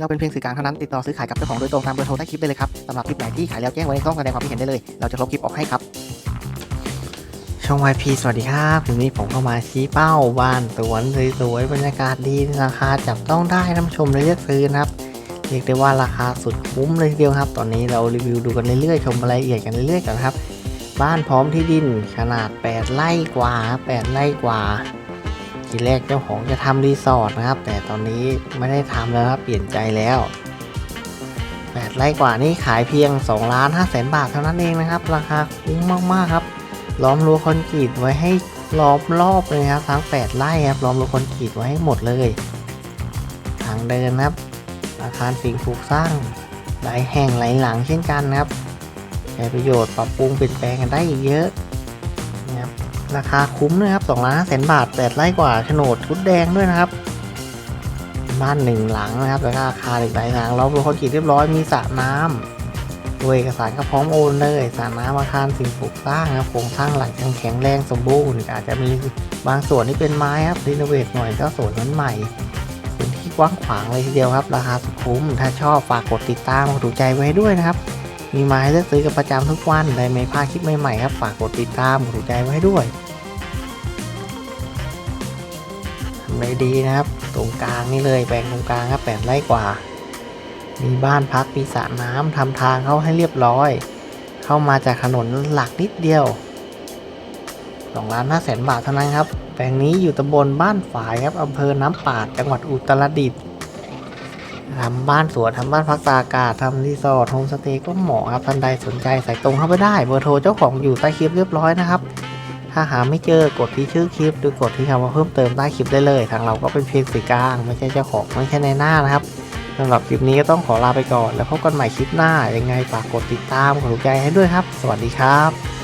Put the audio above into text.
เราเป็นเพียงสื่อกลางเท่านั้นติดต่อซื้อขายกับเจ้าของโดยตรงตามเบอร์โทรใต้คลิปได้เลยครับสำหรับคลิปไหนที่ขายแล้วแจ้งไว้ในช่องแสดงความคิดเห็นได้เลย เราจะลบคลิปออกให้ครับ ช่อง YP สวัสดีครับวันนี้ผมเข้ามาชี้เป้าบ้านสวนสวยๆบรรยากาศดีราคาจับต้องได้ท่านผู้ชมเลยเลือกซื้อนะครับเรียกได้ว่าราคาสุดคุ้มเลยทีเดียวครับ ตอนนี้เรารีวิวดูกันเรื่อยๆชมรายละเอียดกันเรื่อยๆกันครับ บ้านพร้อมที่ดินขนาด 8 ไร่กว่า 8 ไร่กว่า ทีแรกเจ้าของจะทำรีสอร์ทนะครับ แต่ตอนนี้ไม่ได้ทำแล้วครับเปลี่ยนใจแล้ว8ไร่กว่านี่ขายเพียง2ล้าน5แสนบาทเท่านั้นเองนะครับ ราคาคุ้มมากๆครับ ล้อมรั้วคอนกรีตไว้ให้ล้อมรอบเลยครับทั้ง 8 ไร่ครับล้อมรั้วคอนกรีตไว้ให้หมดเลย ทางเดินครับ อาคารสิ่งปลูกสร้างหลายแห่งหลายหลังเช่นกันนะครับใช้ประโยชน์ปรับปรุงเปลี่ยนแปลงกันได้อีกเยอะ ราคาคุ้มนะครับ2ล้านแสนบาท8ไร่กว่าโฉนดชุดแดงด้วยนะครับ บ้านหนึ่งหลังนะครับแล้วก็อาคารอีกหลายหลังล้อมรั้วคอนกรีตเรียบร้อยมีสระน้ำด้วยเอกสารก็พร้อมโอนเลยสระน้ำอาคารสิ่งปลูกสร้างครับโครงสร้างหลังยังแข็งแรงสมบูรณ์อาจจะมีบางส่วนที่เป็นไม้ครับรีโนเวทหน่อยก็สวยเหมือนใหม่พื้นที่กว้างขวางเลยทีเดียวครับ ราคาสุดคุ้มถ้าชอบฝากกดติดตามกดถูกใจไว้ด้วยนะครับ มีไม้เลือกซื้อกันประจำทุกวันได้ไม่พลาดคลิปใหม่ๆครับ ฝากกดติดตามกดถูกใจไว้ด้วยทำเลยดีนะครับ ตรงกลางนี่เลยแปลงตรงกลางครับแปดไร่กว่า มีบ้านพักมีสระน้ำทำทางเข้าให้เรียบร้อย เข้ามาจากถนนหลักนิดเดียวสองล้านห้าแสนบาทเท่านั้นครับ แปลงนี้อยู่ตำบลบ้านฝายครับอำเภอน้ำปาด จังหวัดอุตรดิตถ์ ทำบ้านสวนทำบ้านพักตากอากาศทำรีสอร์ทโฮมสเตย์ก็เหมาะครับท่านใดสนใจใส่ตรงเข้าไปได้เบอร์โทรเจ้าของอยู่ใต้คลิปเรียบร้อยนะครับ ถ้าหาไม่เจอกดที่ชื่อคลิปหรือกดที่คำว่าเพิ่มเติมใต้คลิปได้เลย ทางเราก็เป็นเพียงสื่อกลางไม่ใช่เจ้าของไม่ใช่ในหน้านะครับสำหรับคลิปนี้ก็ต้องขอลาไปก่อน แล้วพบกันใหม่คลิปหน้ายังไงฝากกดติดตามกดถูกใจให้ด้วยครับ สวัสดีครับ